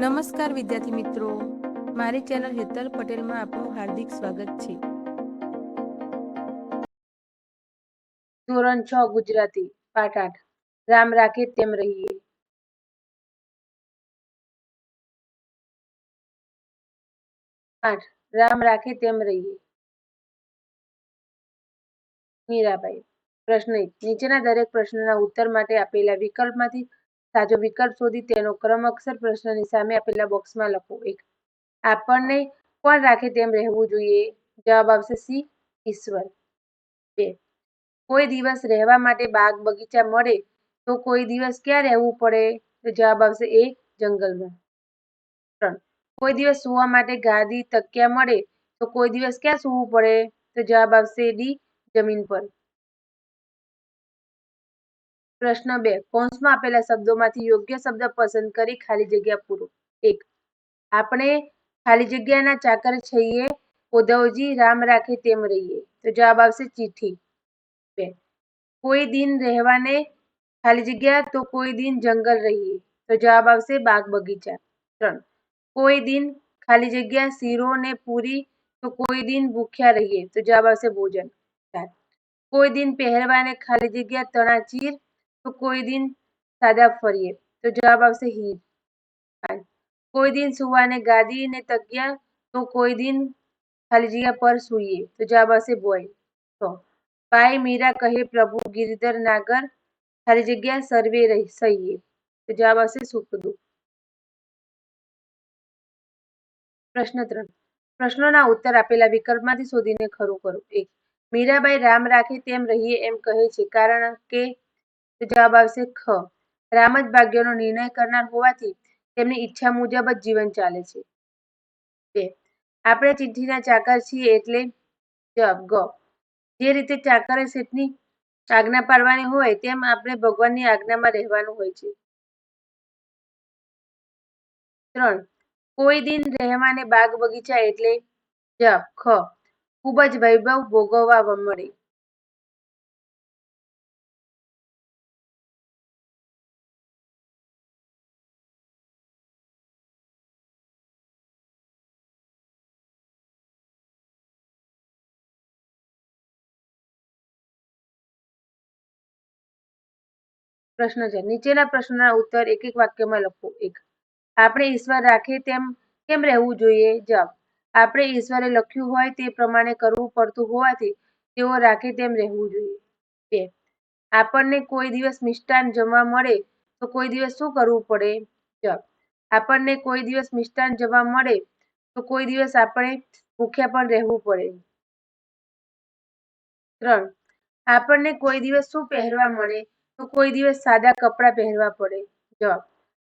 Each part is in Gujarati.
નમસ્કાર વિદ્યાર્થી મિત્રો. મારી ચેનલ હેતલ પટેલમાં આપનું હાર્દિક સ્વાગત છે. ધોરણ છ, ગુજરાતી, પાઠ આઠ. રામ રાખે તેમ રહીએ. આઠ. રામ રાખે તેમ રહીએ. મીરાબાઈ, પ્રશ્ન એક. નીચેના દરેક પ્રશ્નના ઉત્તર માટે આપેલા વિકલ્પમાંથી સાચો વિકલ્પ શોધી તેનો ક્રમ અક્ષર પ્રશ્નની સામે આપેલા બોક્સમાં લખો. એક, આપણને કોણ રાખે તેમ રહેવું જોઈએ? જવાબ આવશે સી, ઈશ્વર. બે, કોઈ દિવસ રહેવા માટે બાગ બગીચા મળે તો કોઈ દિવસ ક્યાં રહેવું પડે? તો જવાબ આવશે એ, જંગલમાં. ત્રણ, કોઈ દિવસ સૂવા માટે ગાદી, તકિયા મળે તો કોઈ દિવસ ક્યાં સૂવું પડે? તો જવાબ આવશે ડી, જમીન પર. પ્રશ્ન બે. કૌંસમાં આપેલા શબ્દોમાંથી યોગ્ય શબ્દ પસંદ કરી ખાલી જગ્યા પૂરો. એક. આપણે ખાલી જગ્યાના ચાકર છઈએ ઉદ્ધવજી રામ રાખે તેમ રહીએ. તો જવાબ આવશે ચિઠ્ઠી. બે. કોઈ દિન રહેવાને ખાલી જગ્યા તો કોઈ દિન જંગલ રહીએ. તો જવાબ આવશે બાગ બગીચા. ત્રણ. કોઈ દિન ખાલી જગ્યા શીરો ને પૂરી તો કોઈ દિન ભૂખ્યા રહીએ. તો જવાબ આવશે ભોજન. ચાર. કોઈ દિન પહેરવાને ખાલી જગ્યા તણાચીર તો કોઈ દિન સાદા ફરીએ. તો જવાબ આવશે હીર. કોઈ દિન સુવાને ગાદી ને તકિયા તો કોઈ દિન ખાલી જગ્યા પર સૂઈએ. તો જવાબ આવશે બોય. તો ભાઈ મીરા કહે, પ્રભુ, ગિરિધર નાગર ખાલી જગ્યા સર્વે રહી, સહીએ. તો જવાબ આવશે સુખદુ પ્રશ્ન ત્રણ. પ્રશ્નોના ઉત્તર આપેલા વિકલ્પમાંથી શોધીને ખરું કરો. એક. મીરાબાઈ રામ રાખે તેમ રહીએ એમ કહે છે. કારણ કે તો જવાબ આવશે ખ. રામ જ ભાગ્યનો નિર્ણય કરનાર હોવાથી તેમની ઈચ્છા મુજબ જ જીવન ચાલે છે. બે. આપણે ચિઠ્ઠીના ચાકર છીએ એટલે જવાબ ગ. જે રીતે ચાકરે શેઠની આજ્ઞા પાડવાની હોય તેમ આપણે ભગવાનની આજ્ઞામાં રહેવાનું હોય છે. ત્રણ. કોઈ દિન રહેવાને બાગ બગીચા એટલે જવાબ ખ. ખૂબ જ વૈભવ ભોગવવા મળે. પ્રશ્ન છે. નીચેના પ્રશ્નના ઉત્તર એક એક વાક્યમાં લખો. એક. આપણે ઈશ્વર રાખે તેમ કેમ રહેવું જોઈએ? જવાબ. આપણે ઈશ્વરે લખ્યું હોય તે પ્રમાણે કરવું પડતું હોવાથી તેઓ રાખે તેમ રહેવું જોઈએ. બે. આપણને કોઈ દિવસ મિષ્ટાન જમવા મળે તો કોઈ દિવસ શું કરવું પડે? જવાબ. આપણને કોઈ દિવસ મિષ્ટાન જમવા મળે તો કોઈ દિવસ આપણે ભૂખ્યા પણ રહેવું પડે. ત્રણ. આપણને કોઈ દિવસ શું પહેરવા મળે તો કોઈ દિવસ સાદા કપડાં પહેરવા પડે. જવાબ,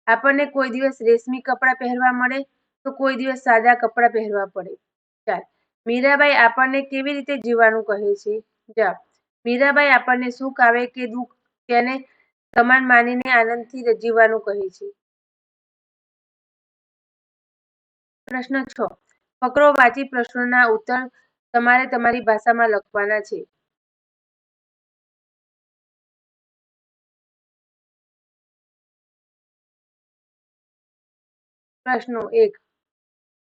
આપણને કોઈ દિવસ રેશમી કપડાં પહેરવા મળે તો કોઈ દિવસ સાદા કપડાં પહેરવા પડે. ચાર, મીરાબાઈ આપણને કેવી રીતે જીવવાનું કહે છે? જવાબ, મીરાબાઈ આપણને સુખ આવે કે દુઃખ તેને સમાન માનીને આનંદથી જીવવાનું કહે છે. પ્રશ્ન છ ફકરો વાંચી પ્રશ્નોના ઉત્તર તમારે તમારી ભાષામાં લખવાના છે. પ્રશ્નો એક.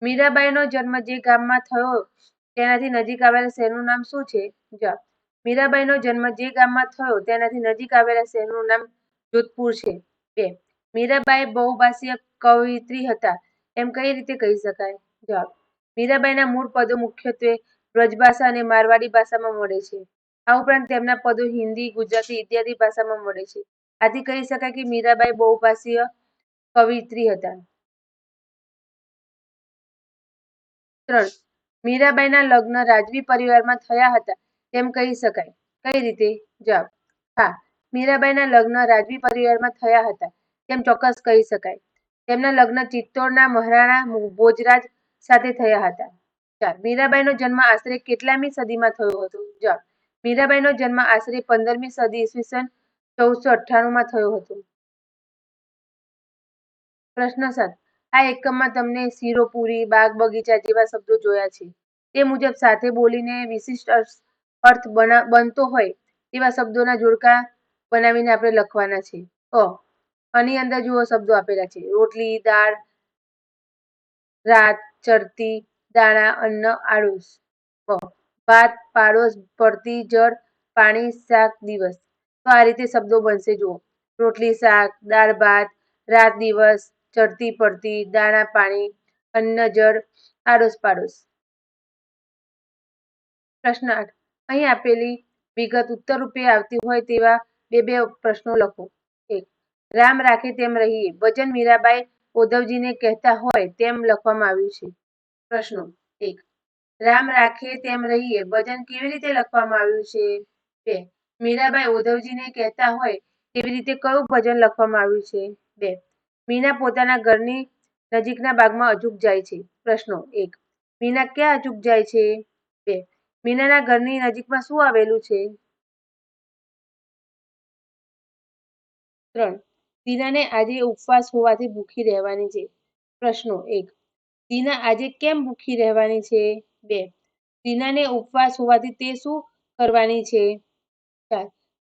મીરાબાઈનો જન્મ જે ગામમાં થયો તેનાથી નજીક આવેલા શહેરનું નામ શું છે? જવાબ. મીરાબાઈનો જન્મ જે ગામમાં થયો તેનાથી નજીક આવેલા શહેરનું નામ જોધપુર છે. બે. મીરાબાઈ બહુભાષીય કવિત્રી હતા. એમ કઈ રીતે કહી શકાય? જવાબ. મીરાબાઈના મૂળ પદો મુખ્યત્વે વ્રજભાષા અને મારવાડી ભાષામાં મળે છે. આ ઉપરાંત તેમના પદો હિન્દી, ગુજરાતી ઇત્યાદિ ભાષામાં મળે છે. આથી કહી શકાય કે મીરાબાઈ બહુભાષીય કવિત્રી હતા. ત્રણ. મીરાબાઈના લગ્ન રાજવી પરિવારમાં થયા હતા. તેમ કહી શકાય. કઈ રીતે? જવાબ. હા, મીરાબાઈના લગ્ન રાજવી પરિવારમાં થયા હતા. તેમ ચોક્કસ કહી શકાય. તેમના લગ્ન ચિત્તોડના મહારાણા ભોજરાજ સાથે થયા હતા. ચાર. મીરાબાઈનો જન્મ આશરે કેટલામી સદીમાં થયો હતો? જવાબ. મીરાબાઈનો જન્મ આશરે પંદરમી સદી ઈસવીસન ચૌદસો અઠ્ઠાણુંમાં થયો હતો. પ્રશ્ન સાત. આ એકમમાં તમને શિરોપુરી બાગ બગીચા જેવા શબ્દો જોયા છે. તે મુજબ સાથે બોલીને વિશિષ્ટ અર્થ બનતો હોય તેવા શબ્દોના જોડકા બનાવીને આપણે લખવાના છે. અ. આની અંદર જુઓ શબ્દો આપેલા છે. રોટલી, દાળ, રાત, ચરતી, દાણા, અન્ન આડોશ ભાત, પાડોશ પડતી જળ, પાણી, શાક, દિવસ. તો આ રીતે શબ્દો બનશે. જુઓ. રોટલી, શાક, દાળ, ભાત, રાત, દિવસ ચડતી પડતી દાણા પાણી, અન્ન, જળ, આડોશ પાડોશ. પ્રશ્ન આઠ. અહીં આપેલી વિગત ઉત્તર રૂપે આવતી હોય તેવા બે બે પ્રશ્નો લખો. એક. રામ રાખે તેમ રહીએ. ભજન મીરાબાઈ ઉદ્ધવજીને કહેતા હોય તેમ લખવામાં આવ્યું છે. પ્રશ્નો એક. રામ રાખે તેમ રહીએ. ભજન કેવી રીતે લખવામાં આવ્યું છે? બે. મીરાબાઈ ઉદ્ધવજીને કહેતા હોય તેવી રીતે કયું ભજન લખવામાં આવ્યું છે? બે. મીના પોતાના ઘરની નજીકના બાગમાં અચૂક જાય છે. પ્રશ્નો એક, મીના ક્યાં અચૂક જાય છે? બે, મીનાના ઘરની નજીકમાં શું આવેલું છે? ત્રણ દીનાને આજે ઉપવાસ હોવાથી ભૂખી રહેવાની છે. પ્રશ્નો એક દીના આજે કેમ ભૂખી રહેવાની છે? બે દીનાને ઉપવાસ હોવાથી તે શું કરવાની છે? ચાર,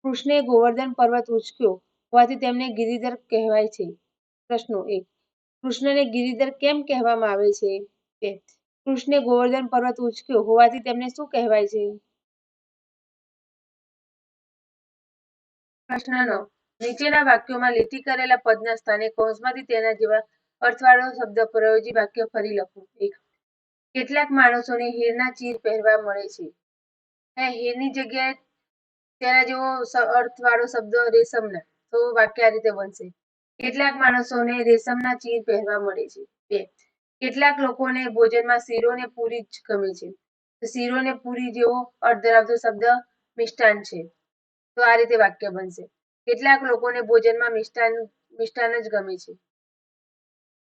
કૃષ્ણે ગોવર્ધન પર્વત ઉચક્યો હોવાથી તેમને ગિરિધર કહેવાય છે. પ્રશ્નો. એક, કૃષ્ણને ગિરિધર કેમ કહેવામાં આવે છે? બે, કૃષ્ણે ગોવર્ધન પર્વત ઉચક્યો હોવાથી તેમને શું કહેવાય છે? પ્રશ્ન નવ નીચેના વાક્યોમાં લીટી કરેલા પદના સ્થાને કૌંસમાંથી તેના જેવા અર્થવાળો શબ્દ પ્રયોજી વાક્ય ફરી લખો. એક, કેટલાક માણસોને હીરના ચીર પહેરવા મળે છે. હીરની જગ્યાએ તેના જેવો અર્થવાળો શબ્દ રેશમના. તો વાક્ય આ રીતે બનશે. કેટલાક માણસોને રેશમના ચીર પહેરવા મળે છે. બે, કેટલાક લોકોને ભોજનમાં શીરો પૂરી જ ગમે છે. તો પૂરી જેવો અર્થ ધરાવતો શબ્દ મિષ્ટાન છે. તો આ રીતે વાક્ય બનશે. કેટલાક લોકોને ભોજનમાં મિષ્ટાન મિષ્ટાન જ ગમે છે.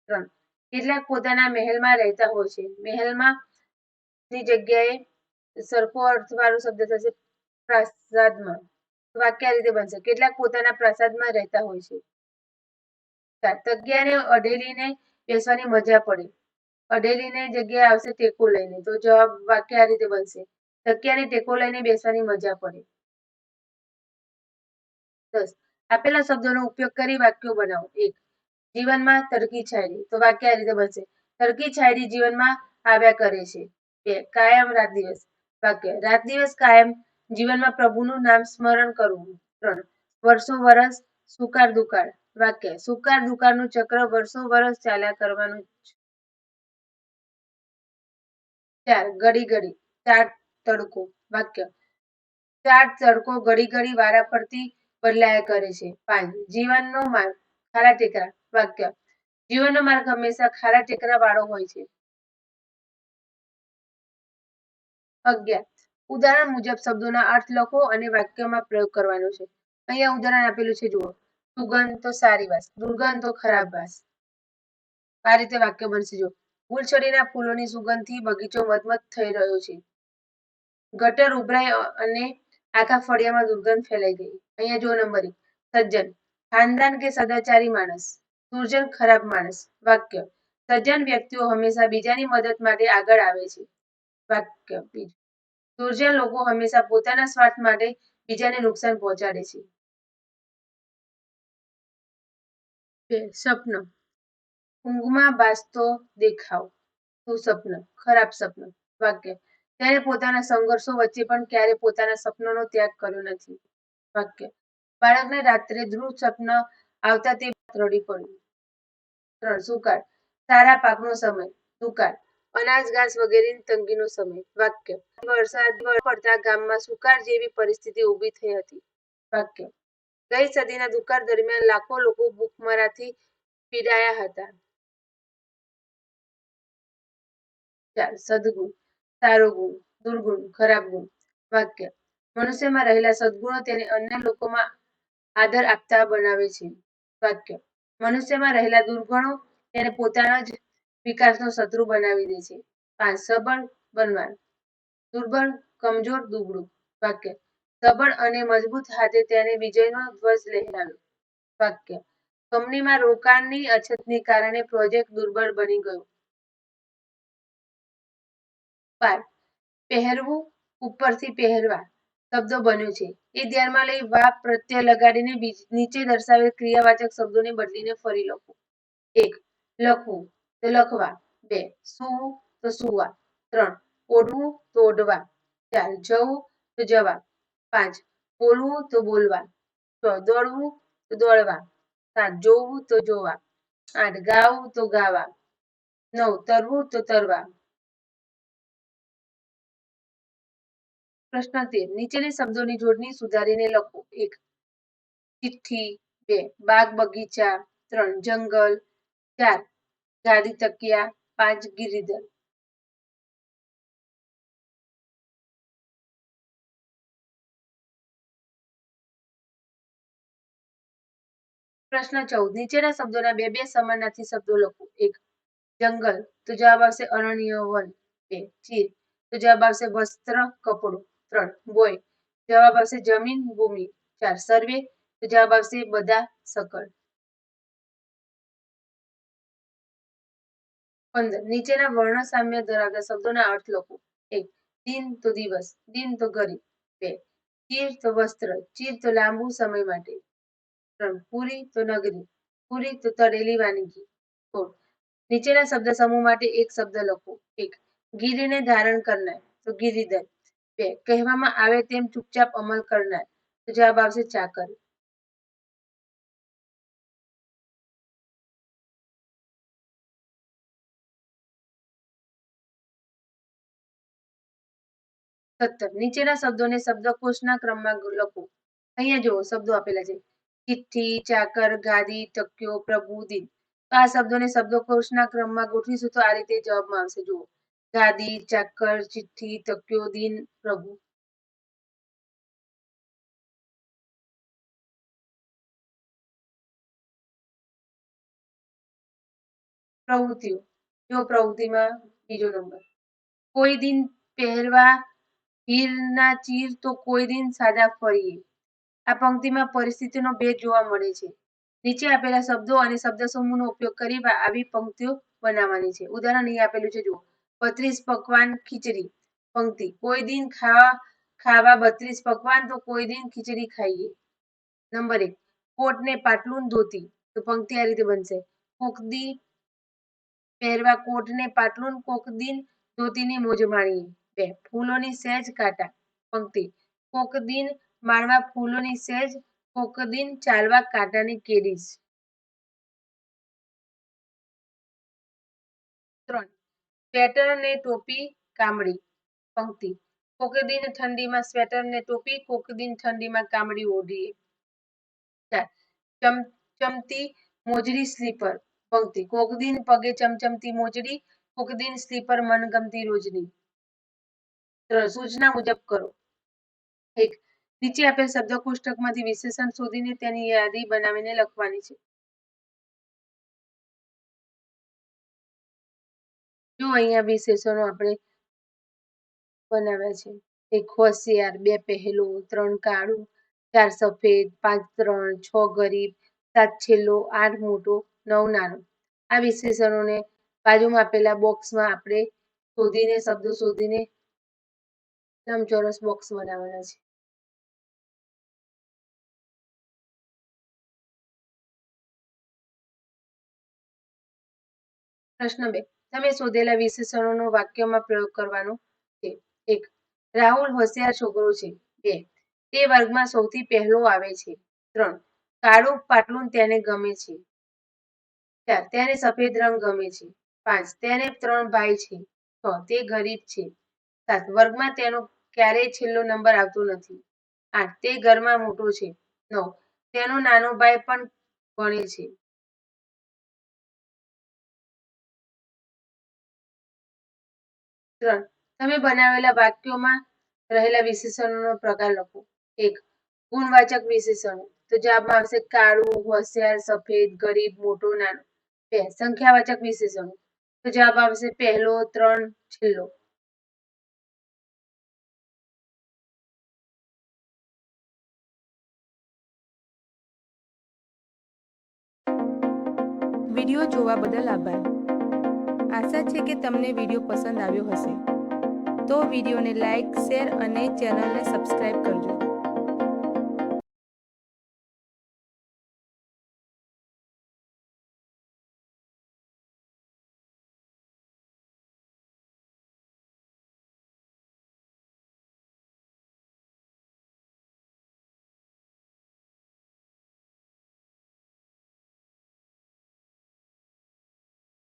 ત્રણ, કેટલાક પોતાના મહેલમાં રહેતા હોય છે. મહેલમાં ની જગ્યાએ સરખો અર્થવાળો શબ્દ થશે પ્રાસાદમાં. વાક્ય આ રીતે બનશે. કેટલાક પોતાના પ્રાસાદમાં રહેતા હોય છે. ચાર, તકિયાને અઢેલીને બેસવાની મજા પડી. અઢેલીને જગ્યાએ આવશે ટેકો લઈને. તો જવાબ વાક્ય આ રીતે બનશે. તકિયાને ટેકો લઈને બેસવાની મજા પડી. દસ. આપેલા શબ્દોનો ઉપયોગ કરી વાક્યો બનાવો. એક. જીવનમાં તડકી છાયરી તો વાક્ય આ રીતે બનશે. તડકી છાયરી જીવનમાં આવ્યા કરે છે. બે. કાયમ રાત દિવસ. વાક્ય. રાત દિવસ કાયમ જીવનમાં પ્રભુનું નામ સ્મરણ કરવું. ત્રણ. વર્ષો વરસ સુકાર દુકાળ. વાક્ય. સુકાર દુકાળનું ચક્ર વર્ષો વર્ષ ચાલ્યા કરવાનું ચાર, ઘડી ઘડી. ચાર તડકો. વાક્ય. ચાર તડકો ઘડી ઘડી વારા ફરતી બદલાયા કરે છે. પાંચ, જીવનનો માર્ગ. ખારા ટેકરા. વાક્ય. જીવનનો માર્ગ હંમેશા ખારા ટેકરા વાળો હોય છે. અગિયાર, ઉદાહરણ મુજબ શબ્દોના અર્થ લખો અને વાક્યમાં પ્રયોગ કરવાનો છે. અહીંયા ઉદાહરણ આપેલું છે, જુઓ. સુગંધ તો સારી વાસ દુર્ગંધ તો ખરાબ વાસ આ રીતે વાક્ય બનશે જો. ગુલછડીના ફૂલોની સુગંધથી બગીચો મધમત થઈ રહ્યો છે. ગટર ઉભરાય અને આખા ફળિયામાં દુર્ગંધ ફેલાઈ ગઈ. અહીંયા જો નંબર. એક સજ્જન. ખાનદાન કે સદાચારી માણસ. સુરજન ખરાબ માણસ. વાક્ય. સજ્જન વ્યક્તિઓ હંમેશા બીજાની મદદ માટે આગળ આવે છે. વાક્ય. બીજું. સુરજન લોકો હંમેશા પોતાના સ્વાર્થ માટે બીજાને નુકસાન પહોંચાડે છે. બે સપનો? ઊંઘમાં બાસતો દેખાવ. શું સપન, ખરાબ સપન, વાક્ય. તેણે પોતાના સંઘર્ષો વચ્ચે પણ ક્યારે પોતાના સપનોનો ત્યાગ કર્યો નથી. વાક્ય. બાળકને રાત્રે ધ્રુવ સપન આવતા તે રડી પડ્યું. ત્રણ, સુકાળ. સારા પાકનો સમય સુકાળ અનાજ, ઘાસ વગેરેની તંગીનો સમય, વાક્ય. વરસાદ પડતા ગામમાં સુકાળ જેવી પરિસ્થિતિ ઊભી થઈ હતી. વાક્ય. ગઈ સદીના દુકાળ દરમિયાન લાખો લોકો ભૂખમરાથી પીડાયા હતા. સદગુણ, સારો ગુણ, દુર્ગુણ, ખરાબ ગુણ, વાક્ય. મનુષ્યમાં રહેલા સદગુણો તેને અન્ય લોકોમાં આદર આપતા બનાવે છે. વાક્ય. મનુષ્યમાં રહેલા દુર્ગુણો તેને પોતાના જ વિકાસનો શત્રુ બનાવી દે છે. પાંચ, સબળ બનવા દુર્બળ, કમજોર, દુબળું, વાક્ય. સબળ અને મજબૂત હાથે તેને વિજયનો ધ્વજ લહેરાવ્યો. વાક્ય, કંપનીમાં રોકાણની અછતને કારણે પ્રોજેક્ટ દુર્બળ બની ગયો. બાર, પહેરવું ઉપરથી પહેરવા શબ્દો બન્યો છે. એ ધ્યાનમાં લઈ વાપ પ્રત્યય લગાડીને નીચે દર્શાવેલ ક્રિયાવાચક શબ્દોને બદલીને ફરી લખો. એક, લખવું તો લખવા. બે, સૂવું તો સૂવા. ત્રણ, ઓઢવું તો ઓઢવા. ચાર, જવું તો જવા. પાંચ. બોલવું તો બોલવા છ. દોડવું તો દોડવા. સાત. જોવું તો જોવા. આઠ. ગાવું તો ગાવા. નવ. તરવું તો તરવા. પ્રશ્ન તેર. નીચેની શબ્દોની જોડણી સુધારીને લખો. એક. ચિઠ્ઠી. બે. બાગ બગીચા. ત્રણ. જંગલ. ચાર. ગાદી તકિયા. પાંચ. ગિરિધર. પ્રશ્ન ચૌદ. નીચેના શબ્દોના બે બે સમાનાર્થી શબ્દો લખો. એક, જંગલ. તો જવાબ આવશે અરણ્ય વન. બે ચીર તો જવાબ આવશે વસ્ત્ર, કપડું. ત્રણ, બોય. જવાબ આવશે જમીન, ભૂમિ. ચાર, સર્વે. તો જવાબ આવશે બધા સકળ. પંદર, નીચેના વર્ણ સામ્ય ધરાવતા શબ્દોના અર્થ લખો. એક, દિન તો દિવસ. દિન તો ગરીબ બે, ચીર તો વસ્ત્ર. ચીર તો લાંબુ સમય માટે. ત્રણ પૂરી તો નગરી, પૂરી તો તળેલી વાનગી. સોળ નીચેના શબ્દ સમૂહ માટે એક શબ્દ લખો. એક, ગીરીને ધારણ કરનાર, તો ગીરીધર. બે, કહેવામાં આવે તેમ ચૂપચાપ અમલ કરનાર, તો જવાબ આવશે ચાકર. સત્તર, નીચેના શબ્દોને શબ્દકોશના ક્રમમાં લખો. અહીંયા જુઓ, શબ્દો આપેલા છે. ચિઠ્ઠી ચાકર, ગાદી ટક્યો પ્રભુ, દિન. આ શબ્દોને શબ્દકોશના ક્રમમાં ગોઠવીશું તો આ રીતે જવાબમાં આવશે જુઓ. ગાદી, ચાકર, ચિઠ્ઠી ટક્યો દિન, પ્રભુ. પ્રવૃત્તિઓ. જો પ્રવૃત્તિમાં બીજો નંબર. કોઈ દિન પહેરવા હીરના ચીર તો કોઈ દિન સાદા ફરીએ. આ પંક્તિમાં પરિસ્થિતિનો ભેદ જોવા મળે છે. નીચે આપેલા શબ્દો અને શબ્દ સમૂહનો ઉપયોગ કરી આવી પંક્તિઓ બનાવવાની છે. ઉદાહરણ અહીં આપેલું છે, જુઓ. બત્રીસ પકવાન ખીચડી પંક્તિ. કોઈ દિન ખાવા ખાવા બત્રીસ પકવાન, તો કોઈ દિન ખીચડી ખાઈએ. નંબર એક. કોટ ને પાટલું ધોતી, તો પંક્તિ આ રીતે બનશે. કોક દી પહેરવા કોટ ને પાટલું કોક દિન ધોતીની મોજ માણીએ. બે. ફૂલોની સહેજ કાંટા પંક્તિ. કોક દિન માળવા ફૂલોની સેજ કોક ચાલવા કાંટાની કેરીજ ત્રણ. સ્વેટર ને ટોપી કામડી પંક્તિ. કોકદીન ઠંડીમાં સ્વેટર ને ટોપી, કોકદીન ઠંડીમાં કામડી ઓઢીએ. ચાર. મોજડી સ્લીપર. પંક્તિ. કોકદીન પગે ચમચમતી મોજડી કોક દિન સ્લીપર મનગમતી રોજની. સૂચના મુજબ કરો. એક. નીચે આપેલ શબ્દ કોષ્ટકમાંથી વિશેષણ શોધીને તેની યાદી બનાવીને લખવાની છે. જો અહીંયા વિશેષણો આપણે બનાવ્યા છે. એક હોશિયાર, બે પહેલો, ત્રણ કાળું, ચાર સફેદ, પાંચ ત્રણ, છ ગરીબ, સાત છેલ્લો, આઠ મોટો, નવ નાનો. આ વિશેષણોને બાજુમાં આપેલા બોક્સમાં આપણે શોધીને, શબ્દો શોધીને લંબચોરસ બોક્સ બનાવવાના છે. પ્રશ્ન બે. તમે શોધેલા વિશેષણોનો વાક્યમાં પ્રયોગ કરવાનો છે. એક, રાહુલ હોશિયાર છોકરો છે. બે, તે વર્ગમાં સૌથી પહેલો આવે છે. ત્રણ, કાળું પાટલું તેને ગમે છે. ચાર, તેને સફેદ રંગ ગમે છે. પાંચ, તેને ત્રણ ભાઈ છે. છ, તે ગરીબ છે. સાત, વર્ગમાં તેનો ક્યારેય છેલ્લો નંબર આવતો નથી. આઠ, તે ઘરમાં મોટો છે. નવ, તેનો નાનો ભાઈ પણ ભણે છે. ત્રણ. તમે બનાવેલા વાક્યોમાં રહેલા વિશેષણોનો પ્રકાર લખો. એક, ગુણવાચક વિશેષણો. તો જવાબમાં આવશે કાળું, હોશિયાર, સફેદ, ગરીબ, મોટો, નાનો. બે, સંખ્યાવાચક વિશેષણો. તો જવાબ આવશે પહેલો, ત્રણ, છેલ્લો. વીડિયો જોવા બદલ આભાર. આશા છે કે તમને વીડિયો પસંદ આવ્યો હશે. તો વિડીયોને લાઈક, શેર અને ચેનલને સબસ્ક્રાઈબ કરજો.